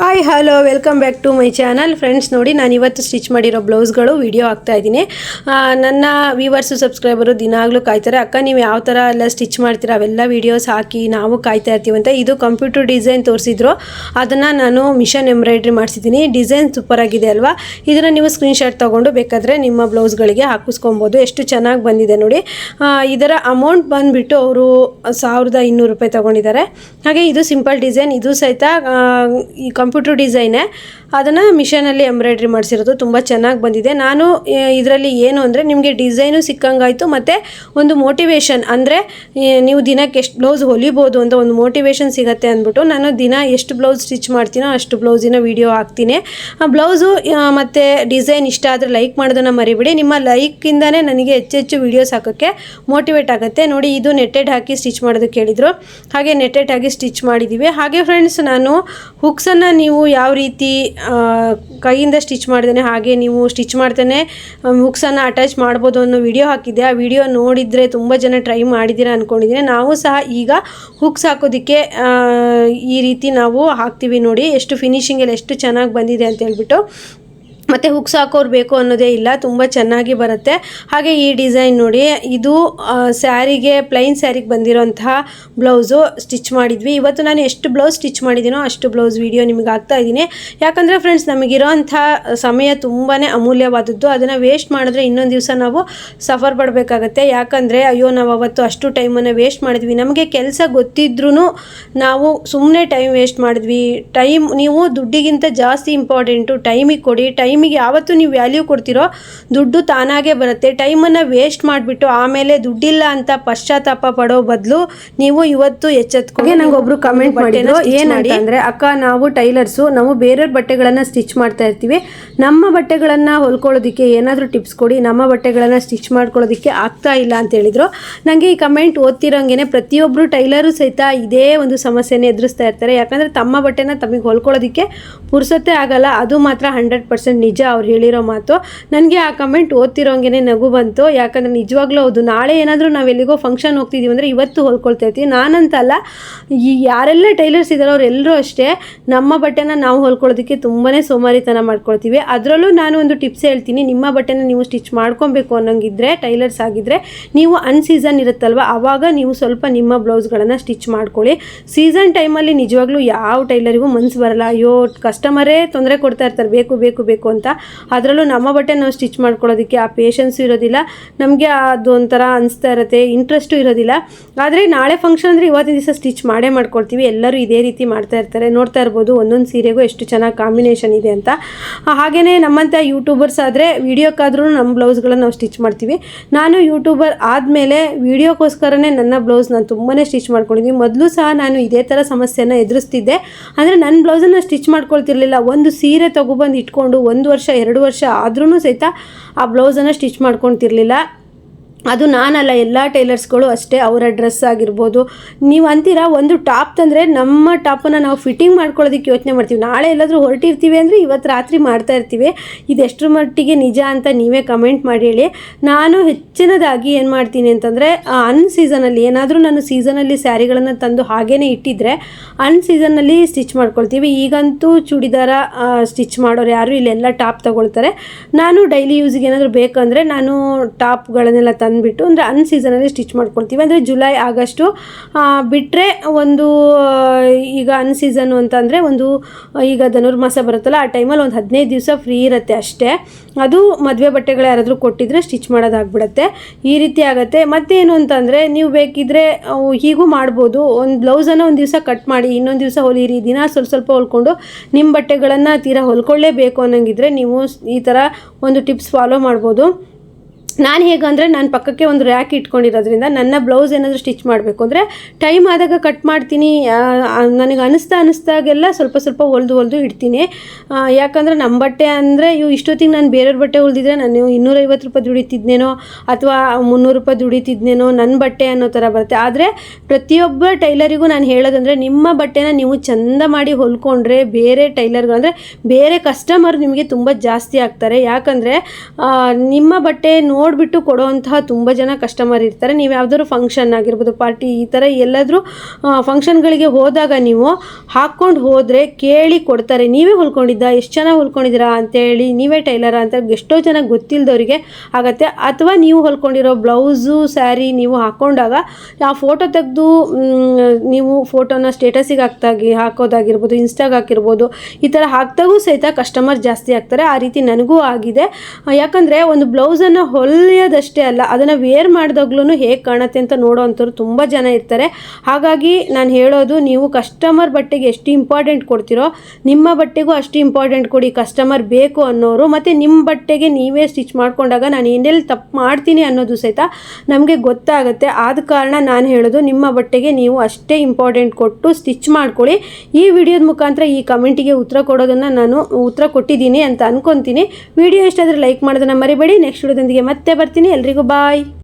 Hi hello welcome back to my channel friends ನೋಡಿ ನಾನು ಇವತ್ತು ಸ್ಟಿಚ್ ಮಾಡಿರೋ ಬ್ಲೌಸ್ಗಳು ವಿಡಿಯೋ ಇದ್ದೀನಿ. ನನ್ನ ವ್ಯೂವರ್ಸು ಸಬ್ಸ್ಕ್ರೈಬರು ದಿನಾಗಲೂ ಕಾಯ್ತಾರೆ. ಅಕ್ಕ, ನೀವು ಯಾವ ಥರ ಎಲ್ಲ ಸ್ಟಿಚ್ ಮಾಡ್ತೀರಾ? ಅವೆಲ್ಲ ವೀಡಿಯೋಸ್ ಹಾಕಿ ನಾವು ಕಾಯ್ತಾ ಇರ್ತೀವಿ ಅಂತ ಇದು ಕಂಪ್ಯೂಟರ್ ಡಿಸೈನ್ ತೋರಿಸಿದ್ರು. ಅದನ್ನು ನಾನು ಮಿಷನ್ ಎಂಬ್ರಾಯ್ಡ್ರಿ ಮಾಡಿಸಿದ್ದೀನಿ. ಡಿಸೈನ್ ಸೂಪರ್ ಆಗಿದೆ ಅಲ್ವಾ? ಇದನ್ನು ನೀವು ಸ್ಕ್ರೀನ್ಶಾಟ್ ತೊಗೊಂಡು ಬೇಕಾದರೆ ನಿಮ್ಮ ಬ್ಲೌಸ್ಗಳಿಗೆ ಹಾಕಿಸ್ಕೊಬೋದು. ಎಷ್ಟು ಚೆನ್ನಾಗಿ ಬಂದಿದೆ ನೋಡಿ. ಇದರ ಅಮೌಂಟ್ ಬಂದುಬಿಟ್ಟು ಅವರು ಸಾವಿರದ ಇನ್ನೂರು ರೂಪಾಯಿ ತೊಗೊಂಡಿದ್ದಾರೆ. ಹಾಗೆ ಇದು ಸಿಂಪಲ್ ಡಿಸೈನ್ ಇದು ಸಹಿತ ಆ, ಈ ಕಂಪ್ಯೂಟರ್ ಡಿಸೈನೇ ಅದನ್ನು ಮಿಷನಲ್ಲಿ ಎಂಬ್ರಾಯ್ಡ್ರಿ ಮಾಡಿಸಿರೋದು ತುಂಬ ಚೆನ್ನಾಗಿ ಬಂದಿದೆ. ನಾನು ಇದರಲ್ಲಿ ಏನು ಅಂದರೆ ನಿಮಗೆ ಡಿಸೈನು ಸಿಕ್ಕಂಗಾಯಿತು, ಮತ್ತು ಒಂದು ಮೋಟಿವೇಶನ್ ಅಂದರೆ ನೀವು ದಿನಕ್ಕೆ ಎಷ್ಟು ಬ್ಲೌಸ್ ಹೊಲಿಬೋದು ಅಂತ ಒಂದು ಮೋಟಿವೇಶನ್ ಸಿಗುತ್ತೆ ಅಂದ್ಬಿಟ್ಟು ನಾನು ದಿನ ಎಷ್ಟು ಬ್ಲೌಸ್ ಸ್ಟಿಚ್ ಮಾಡ್ತೀನೋ ಅಷ್ಟು ಬ್ಲೌಸಿನ ವಿಡಿಯೋ ಹಾಕ್ತೀನಿ. ಆ ಬ್ಲೌಸು ಮತ್ತು ಡಿಸೈನ್ ಇಷ್ಟ ಆದರೆ ಲೈಕ್ ಮಾಡೋದನ್ನು ಮರಿಬೇಡಿ. ನಿಮ್ಮ ಲೈಕಿಂದನೇ ನನಗೆ ಹೆಚ್ಚೆಚ್ಚು ವೀಡಿಯೋಸ್ ಹಾಕೋಕ್ಕೆ ಮೋಟಿವೇಟ್ ಆಗುತ್ತೆ. ನೋಡಿ, ಇದು ನೆಟ್ಟೆಡ್ ಹಾಕಿ ಸ್ಟಿಚ್ ಮಾಡೋದಕ್ಕೆ ಹೇಳಿದರು. ಹಾಗೆ ನೆಟ್ಟೆಡ್ ಆಗಿ ಸ್ಟಿಚ್ ಮಾಡಿದ್ದೀವಿ ಹಾಗೆ ಫ್ರೆಂಡ್ಸ್ ನಾನು ಹುಕ್ಸನ್ನು ನೀವು ಯಾವ ರೀತಿ ಕೈಯಿಂದ ಸ್ಟಿಚ್ ಮಾಡಿದ್ದೇನೆ, ಹಾಗೆ ನೀವು ಸ್ಟಿಚ್ ಮಾಡ್ತೇನೆ ಮುಕ್ಸನ್ನು ಅಟ್ಯಾಚ್ ಮಾಡ್ಬೋದು ಅನ್ನೋ ವಿಡಿಯೋ ಹಾಕಿದ್ದೆ. ಆ ವಿಡಿಯೋ ನೋಡಿದರೆ ತುಂಬ ಜನ ಟ್ರೈ ಮಾಡಿದ್ದೀರ ಅಂದ್ಕೊಂಡಿದ್ದೀನಿ ನಾವು ಸಹ ಈಗ ಹುಕ್ಸ್ ಹಾಕೋದಕ್ಕೆ ಈ ರೀತಿ ನಾವು ಹಾಕ್ತೀವಿ ನೋಡಿ, ಎಷ್ಟು ಫಿನಿಶಿಂಗಲ್ಲಿ ಎಷ್ಟು ಚೆನ್ನಾಗಿ ಬಂದಿದೆ ಅಂತ ಹೇಳ್ಬಿಟ್ಟು. ಮತ್ತು ಹುಕ್ಸ್ ಹಾಕೋರು ಬೇಕು ಅನ್ನೋದೇ ಇಲ್ಲ, ತುಂಬ ಚೆನ್ನಾಗಿ ಬರುತ್ತೆ. ಹಾಗೆ ಈ ಡಿಸೈನ್ ನೋಡಿ, ಇದು ಸ್ಯಾರಿಗೆ ಪ್ಲೈನ್ ಸ್ಯಾರಿಗೆ ಬಂದಿರೋಂತಹ ಬ್ಲೌಸು ಸ್ಟಿಚ್ ಮಾಡಿದ್ವಿ. ಇವತ್ತು ನಾನು ಎಷ್ಟು ಬ್ಲೌಸ್ ಸ್ಟಿಚ್ ಮಾಡಿದ್ದೀನೋ ಅಷ್ಟು ಬ್ಲೌಸ್ ವಿಡಿಯೋ ನಿಮಗೆ ಆಗ್ತಾ ಇದ್ದೀನಿ. ಯಾಕಂದರೆ ಫ್ರೆಂಡ್ಸ್ ನಮಗಿರೋಂಥ ಸಮಯ ತುಂಬಾ ಅಮೂಲ್ಯವಾದದ್ದು. ಅದನ್ನು ವೇಸ್ಟ್ ಮಾಡಿದ್ರೆ ಇನ್ನೊಂದು ದಿವಸ ನಾವು ಸಫರ್ ಪಡಬೇಕಾಗತ್ತೆ. ಯಾಕಂದರೆ, ಅಯ್ಯೋ, ನಾವು ಅವತ್ತು ಅಷ್ಟು ಟೈಮನ್ನು ವೇಸ್ಟ್ ಮಾಡಿದ್ವಿ. ನಮಗೆ ಕೆಲಸ ಗೊತ್ತಿದ್ರೂ ನಾವು ಸುಮ್ಮನೆ ಟೈಮ್ ವೇಸ್ಟ್ ಮಾಡಿದ್ವಿ. ಟೈಮ್ ನೀವು ದುಡ್ಡಿಗಿಂತ ಜಾಸ್ತಿ ಇಂಪಾರ್ಟೆಂಟು ಟೈಮಿಗೆ ಕೊಡಿ ಟೈಮಿಗೆ ಯಾವತ್ತು ನೀವು ವ್ಯಾಲ್ಯೂ ಕೊಡ್ತೀರೋ ದುಡ್ಡು ತಾನಾಗೇ ಬರುತ್ತೆ. ಟೈಮನ್ನು ವೇಸ್ಟ್ ಮಾಡಿಬಿಟ್ಟು ಆಮೇಲೆ ದುಡ್ಡಿಲ್ಲ ಅಂತ ಪಶ್ಚಾತ್ತಾಪ ಪಡೋ ಬದಲು ನೀವು ಇವತ್ತು ಎಚ್ಚೆತ್ಕೊಂಡು ನಂಗೆ ಒಬ್ರು ಕಮೆಂಟ್ ಮಾಡಿದ್ರು ಏನಂತ ಅಂದರೆ ಅಕ್ಕ ನಾವು ಟೈಲರ್ಸು ನಾವು ಬೇರೆಯವ್ರ ಬಟ್ಟೆಗಳನ್ನು ಸ್ಟಿಚ್ ಮಾಡ್ತಾ ಇರ್ತೀವಿ. ನಮ್ಮ ಬಟ್ಟೆಗಳನ್ನು ಹೊಲ್ಕೊಳ್ಳೋದಕ್ಕೆ ಏನಾದರೂ ಟಿಪ್ಸ್ ಕೊಡಿ. ನಮ್ಮ ಬಟ್ಟೆಗಳನ್ನು ಸ್ಟಿಚ್ ಮಾಡ್ಕೊಳ್ಳೋದಕ್ಕೆ ಆಗ್ತಾ ಇಲ್ಲ ಅಂತ ಹೇಳಿದ್ರು. ನನಗೆ ಈ ಕಮೆಂಟ್ ಓದ್ತಿರೋಂಗೆ ಪ್ರತಿಯೊಬ್ಬರು ಟೈಲರು ಸಹಿತ ಇದೇ ಒಂದು ಸಮಸ್ಯೆನ ಎದುರಿಸ್ತಾ ಇರ್ತಾರೆ. ಯಾಕಂದರೆ ತಮ್ಮ ಬಟ್ಟೆನ ತಮಗೆ ಹೊಲ್ಕೊಳ್ಳೋದಕ್ಕೆ ಪುರ್ಸೊತ್ತೆ ಆಗಲ್ಲ. ಅದು ಮಾತ್ರ ಹಂಡ್ರೆಡ್ ಪರ್ಸೆಂಟ್ ನಿಜ. ಅವ್ರು ಹೇಳಿರೋ ಮಾತು. ನನಗೆ ಆ ಕಮೆಂಟ್ ಓದ್ತಿರೋಂಗೆ ನಗು ಬಂತು. ಯಾಕಂದರೆ ನಿಜವಾಗ್ಲೂ ಹೌದು, ನಾಳೆ ಏನಾದರೂ ನಾವು ಎಲ್ಲಿಗೋ ಫಂಕ್ಷನ್ ಹೋಗ್ತಿದ್ದೀವಿ ಅಂದರೆ ಇವತ್ತು ಹೊಲ್ಕೊಳ್ತಾ ಇರ್ತೀವಿ. ನಾನಂತಲ್ಲ ಈ ಯಾರೆಲ್ಲ ಟೈಲರ್ಸ್ ಇದ್ದಾರೋ ಅವರೆಲ್ಲರೂ ಅಷ್ಟೇ, ನಮ್ಮ ಬಟ್ಟೆನ ನಾವು ಹೊಲ್ಕೊಳ್ಳೋದಕ್ಕೆ ತುಂಬಾ ಸೋಮಾರಿತನ ಮಾಡ್ಕೊಳ್ತೀವಿ. ಅದರಲ್ಲೂ ನಾನು ಒಂದು ಟಿಪ್ಸ್ ಹೇಳ್ತೀನಿ. ನಿಮ್ಮ ಬಟ್ಟೆನ ನೀವು ಸ್ಟಿಚ್ ಮಾಡ್ಕೊಬೇಕು ಅನ್ನೋಂಗಿದ್ರೆ ಟೈಲರ್ಸ್ ಆಗಿದ್ದರೆ ನೀವು ಅನ್ಸೀಸನ್ ಇರುತ್ತಲ್ವ ಆವಾಗ ನೀವು ಸ್ವಲ್ಪ ನಿಮ್ಮ ಬ್ಲೌಸ್ಗಳನ್ನು ಸ್ಟಿಚ್ ಮಾಡ್ಕೊಳ್ಳಿ. ಸೀಸನ್ ಟೈಮಲ್ಲಿ ನಿಜವಾಗ್ಲೂ ಯಾವ ಟೈಲರಿಗೂ ಮನ್ಸು ಬರಲ್ಲ. ಅಯ್ಯೋ ಕಸ್ಟಮರೇ ತೊಂದರೆ ಕೊಡ್ತಾ ಇರ್ತಾರೆ. ಬೇಕು ಬೇಕು ಬೇಕು ಅಂತ. ಅದರಲ್ಲೂ ನಮ್ಮ ಬಟ್ಟೆ ನಾವು ಸ್ಟಿಚ್ ಮಾಡ್ಕೊಳ್ಳೋದಕ್ಕೆ ಆ ಪೇಷನ್ಸ್ ಇರೋದಿಲ್ಲ. ನಮಗೆ ಅದು ಒಂಥರ ಅನಿಸ್ತಾ ಇರುತ್ತೆ ಇಂಟ್ರೆಸ್ಟು ಇರೋದಿಲ್ಲ. ಆದರೆ ನಾಳೆ ಫಂಕ್ಷನ್ ಅಂದರೆ ಇವತ್ತಿನ ದಿವಸ ಸ್ಟಿಚ್ ಮಾಡೇ ಮಾಡ್ಕೊಳ್ತೀವಿ. ಎಲ್ಲರೂ ಇದೇ ರೀತಿ ಮಾಡ್ತಾ ಇರ್ತಾರೆ. ನೋಡ್ತಾ ಇರ್ಬೋದು ಒಂದೊಂದು ಸೀರೆಗೂ ಎಷ್ಟು ಚೆನ್ನಾಗಿ ಕಾಂಬಿನೇಷನ್ ಇದೆ ಅಂತ. ಹಾಗೆಯೇ ನಮ್ಮಂಥ ಯೂಟ್ಯೂಬರ್ಸ್ ಆದರೆ ವೀಡಿಯೋಕ್ಕಾದ್ರೂ ನಮ್ಮ ಬ್ಲೌಸ್ಗಳನ್ನು ನಾವು ಸ್ಟಿಚ್ ಮಾಡ್ತೀವಿ. ನಾನು ಯೂಟ್ಯೂಬರ್ ಆದಮೇಲೆ ವೀಡಿಯೋಕ್ಕೋಸ್ಕರನೇ ನನ್ನ ಬ್ಲೌಸ್ ನಾನು ತುಂಬಾ ಸ್ಟಿಚ್ ಮಾಡ್ಕೊಂಡಿದ್ದೀನಿ. ಮೊದಲು ಸಹ ನಾನು ಇದೇ ಥರ ಸಮಸ್ಯೆನ ಎದುರಿಸ್ತಿದ್ದೆ. ಅಂದರೆ ನನ್ನ ಬ್ಲೌಸನ್ನು ಸ್ಟಿಚ್ ಮಾಡ್ಕೊಳ್ತಿರ್ಲಿಲ್ಲ. ಒಂದು ಸೀರೆ ತೊಗೊಬಂದು ಇಟ್ಕೊಂಡು, ಒಂದು ವರ್ಷ ಎರಡು ವರ್ಷ ಆದ್ರೂ ಸಹಿತ ಆ ಬ್ಲೌಸನ್ನು ಸ್ಟಿಚ್ ಮಾಡ್ಕೊಳ್ತಿರ್ಲಿಲ್ಲ. ಅದು ನಾನಲ್ಲ, ಎಲ್ಲ ಟೈಲರ್ಸ್ಗಳು ಅಷ್ಟೇ, ಅವರ ಡ್ರೆಸ್ ಆಗಿರ್ಬೋದು. ನೀವು ಅಂತೀರಾ, ಒಂದು ಟಾಪ್ ತಂದರೆ ನಮ್ಮ ಟಾಪನ್ನು ನಾವು ಫಿಟ್ಟಿಂಗ್ ಮಾಡ್ಕೊಳ್ಳೋದಕ್ಕೆ ಯೋಚನೆ ಮಾಡ್ತೀವಿ. ನಾಳೆ ಎಲ್ಲಾದರೂ ಹೊರಟಿರ್ತೀವಿ ಅಂದರೆ ಇವತ್ತು ರಾತ್ರಿ ಮಾಡ್ತಾ ಇರ್ತೀವಿ. ಇದು ಎಷ್ಟರ ಮಟ್ಟಿಗೆ ನಿಜ ಅಂತ ನೀವೇ ಕಮೆಂಟ್ ಮಾಡಿ ಹೇಳಿ. ನಾನು ಹೆಚ್ಚಿನದಾಗಿ ಏನು ಮಾಡ್ತೀನಿ ಅಂತಂದರೆ ಅನ್ ಸೀಸನಲ್ಲಿ ಏನಾದರೂ ನಾನು ಸೀಸನಲ್ಲಿ ಸ್ಯಾರಿಗಳನ್ನು ತಂದು ಹಾಗೇ ಇಟ್ಟಿದ್ದರೆ ಅನ್ ಸೀಸನಲ್ಲಿ ಸ್ಟಿಚ್ ಮಾಡ್ಕೊಳ್ತೀವಿ. ಈಗಂತೂ ಚೂಡಿದಾರ ಸ್ಟಿಚ್ ಮಾಡೋರು ಯಾರು ಇಲ್ಲೆಲ್ಲ ಟಾಪ್ ತಗೊಳ್ತಾರೆ. ನಾನು ಡೈಲಿ ಯೂಸಿಗೆ ಏನಾದರೂ ಬೇಕಂದರೆ ನಾನು ಟಾಪ್ಗಳನ್ನೆಲ್ಲ ತಂದುಬಿಟ್ಟು ಅಂದರೆ ಅನ್ ಸೀಸನಲ್ಲಿ ಸ್ಟಿಚ್ ಮಾಡ್ಕೊಳ್ತೀವಿ ಅಂದರೆ ಜುಲೈ ಆಗಸ್ಟು ಬಿಟ್ಟರೆ ಒಂದು ಈಗ ಅನ್ ಸೀಸನ್ನು ಅಂತಂದರೆ ಒಂದು, ಈಗ ಧನುರ್ಮಾಸ ಬರುತ್ತಲ್ಲ, ಆ ಟೈಮಲ್ಲಿ ಒಂದು ಹದಿನೈದು ದಿವಸ ಫ್ರೀ ಇರುತ್ತೆ ಅಷ್ಟೇ. ಅದು ಮದುವೆ ಬಟ್ಟೆಗಳು ಯಾರಾದರೂ ಕೊಟ್ಟಿದ್ರೆ ಸ್ಟಿಚ್ ಮಾಡೋದಾಗ್ಬಿಡುತ್ತೆ. ಈ ರೀತಿ ಆಗುತ್ತೆ. ಮತ್ತೇನು ಅಂತಂದರೆ ನೀವು ಬೇಕಿದ್ರೆ ಹೀಗೂ ಮಾಡ್ಬೋದು. ಒಂದು ಬ್ಲೌಸನ್ನು ಒಂದು ದಿವಸ ಕಟ್ ಮಾಡಿ, ಇನ್ನೊಂದು ದಿವಸ ಹೊಲಿಯಿರಿ ದಿನ ಸ್ವಲ್ಪ ಸ್ವಲ್ಪ ಹೊಲ್ಕೊಂಡು ನಿಮ್ಮ ಬಟ್ಟೆಗಳನ್ನು ತೀರಾ ಹೊಲ್ಕೊಳ್ಳೇಬೇಕು ಅನ್ನೋಂಗಿದ್ರೆ ನೀವು ಈ ಥರ ಒಂದು ಟಿಪ್ಸ್ ಫಾಲೋ ಮಾಡ್ಬೋದು. ನಾನು ಹೇಗಂದರೆ ನಾನು ಪಕ್ಕಕ್ಕೆ ಒಂದು ರ್ಯಾಕ್ ಇಟ್ಕೊಂಡಿರೋದ್ರಿಂದ ನನ್ನ ಬ್ಲೌಸ್ ಏನಾದರೂ ಸ್ಟಿಚ್ ಮಾಡಬೇಕು ಅಂದರೆ ಟೈಮ್ ಆದಾಗ ಕಟ್ ಮಾಡ್ತೀನಿ. ನನಗೆ ಅನಿಸ್ತಾ ಅನಿಸ್ದಾಗೆಲ್ಲ ಸ್ವಲ್ಪ ಸ್ವಲ್ಪ ಹೊಲ್ದು ಹೊಲ್ದು ಇಡ್ತೀನಿ. ಯಾಕಂದರೆ ನಮ್ಮ ಬಟ್ಟೆ ಅಂದರೆ ಇವು ಇಷ್ಟೊತ್ತಿಗೆ ನಾನು ಬೇರೆಯವ್ರ ಬಟ್ಟೆ ಉಳಿದಿದ್ರೆ ನಾನು ಇನ್ನೂರೈವತ್ತು ರೂಪಾಯಿ ದುಡಿತಿದ್ನೇನೋ ಅಥವಾ ಮುನ್ನೂರು ರೂಪಾಯಿ ದುಡಿತಿದ್ನೇನೋ ನನ್ನ ಬಟ್ಟೆ ಅನ್ನೋ ಥರ ಬರುತ್ತೆ. ಆದರೆ ಪ್ರತಿಯೊಬ್ಬ ಟೈಲರಿಗೂ ನಾನು ಹೇಳೋದಂದರೆ ನಿಮ್ಮ ಬಟ್ಟೆನ ನೀವು ಚಂದ ಮಾಡಿ ಹೊಲ್ಕೊಂಡ್ರೆ ಬೇರೆ ಟೈಲರ್ಗಳು ಅಂದರೆ ಬೇರೆ ಕಸ್ಟಮರ್ ನಿಮಗೆ ತುಂಬ ಜಾಸ್ತಿ ಆಗ್ತಾರೆ. ಯಾಕಂದರೆ ನಿಮ್ಮ ಬಟ್ಟೆ ನೋಡಿ ನೋಡಿಬಿಟ್ಟು ಕೊಡೋವಂತಹ ತುಂಬ ಜನ ಕಸ್ಟಮರ್ ಇರ್ತಾರೆ. ನೀವು ಯಾವ್ದಾದ್ರು ಫಂಕ್ಷನ್ ಆಗಿರ್ಬೋದು ಪಾರ್ಟಿ ಈ ಥರ ಎಲ್ಲಾದರೂ ಫಂಕ್ಷನ್ಗಳಿಗೆ ಹೋದಾಗ ನೀವು ಹಾಕ್ಕೊಂಡು ಹೋದರೆ ಕೇಳಿ ಕೊಡ್ತಾರೆ. ನೀವೇ ಹೊಲ್ಕೊಂಡಿದ್ದ, ಎಷ್ಟು ಚೆನ್ನಾಗಿ ಹೊಲ್ಕೊಂಡಿದ್ದೀರಾ ಅಂತೇಳಿ ನೀವೇ ಟೈಲರ ಅಂತ ಎಷ್ಟೋ ಜನ ಗೊತ್ತಿಲ್ಲದವರಿಗೆ ಆಗತ್ತೆ. ಅಥವಾ ನೀವು ಹೊಲ್ಕೊಂಡಿರೋ ಬ್ಲೌಸು, ಸ್ಯಾರಿ ನೀವು ಹಾಕ್ಕೊಂಡಾಗ ಆ ಫೋಟೋ ತೆಗೆದು ನೀವು ಫೋಟೋನ ಸ್ಟೇಟಸಿಗೆ ಹಾಕ್ತಾಗಿ ಹಾಕೋದಾಗಿರ್ಬೋದು ಇನ್ಸ್ಟಾಗೆ ಹಾಕಿರ್ಬೋದು, ಈ ಥರ ಹಾಕ್ದಾಗೂ ಸಹಿತ ಕಸ್ಟಮರ್ ಜಾಸ್ತಿ ಆಗ್ತಾರೆ. ಆ ರೀತಿ ನನಗೂ ಆಗಿದೆ. ಯಾಕಂದರೆ ಒಂದು ಬ್ಲೌಸನ್ನು ಹೊಲಿಯೋದಷ್ಟೇ ಅಲ್ಲ, ಅದನ್ನು ವೇರ್ ಮಾಡಿದಾಗ್ಲೂ ಹೇಗೆ ಕಾಣುತ್ತೆ ಅಂತ ನೋಡೋವಂಥವ್ರು ತುಂಬ ಜನ ಇರ್ತಾರೆ. ಹಾಗಾಗಿ ನಾನು ಹೇಳೋದು, ನೀವು ಕಸ್ಟಮರ್ ಬಟ್ಟೆಗೆ ಎಷ್ಟು ಇಂಪಾರ್ಟೆಂಟ್ ಕೊಡ್ತೀರೋ, ನಿಮ್ಮ ಬಟ್ಟೆಗೂ ಅಷ್ಟು ಇಂಪಾರ್ಟೆಂಟ್ ಕೊಡಿ ಕಸ್ಟಮರ್ ಬೇಕು ಅನ್ನೋರು. ಮತ್ತು ನಿಮ್ಮ ಬಟ್ಟೆಗೆ ನೀವೇ ಸ್ಟಿಚ್ ಮಾಡ್ಕೊಂಡಾಗ ನಾನು ಏನೆಲ್ಲಿ ತಪ್ಪು ಮಾಡ್ತೀನಿ ಅನ್ನೋದು ಸಹಿತ ನಮಗೆ ಗೊತ್ತಾಗುತ್ತೆ. ಆದ ಕಾರಣ ನಾನು ಹೇಳೋದು, ನಿಮ್ಮ ಬಟ್ಟೆಗೆ ನೀವು ಅಷ್ಟೇ ಇಂಪಾರ್ಟೆಂಟ್ ಕೊಟ್ಟು ಸ್ಟಿಚ್ ಮಾಡ್ಕೊಳ್ಳಿ. ಈ ವಿಡಿಯೋದ ಮುಖಾಂತರ ಈ ಕಮೆಂಟಿಗೆ ಉತ್ತರ ಕೊಡೋದನ್ನು ನಾನು ಉತ್ತರ ಕೊಟ್ಟಿದ್ದೀನಿ ಅಂತ ಅನ್ಕೊತೀನಿ. ವಿಡಿಯೋ ಇಷ್ಟ ಆದರೆ ಲೈಕ್ ಮಾಡೋದನ್ನು ಮರಿಬೇಡಿ. ನೆಕ್ಸ್ಟ್ ವಿಡಿಯೋದೊಂದಿಗೆ ಮತ್ತೆ ಬರ್ತೀನಿ. ಎಲ್ರಿಗೂ ಬಾಯ್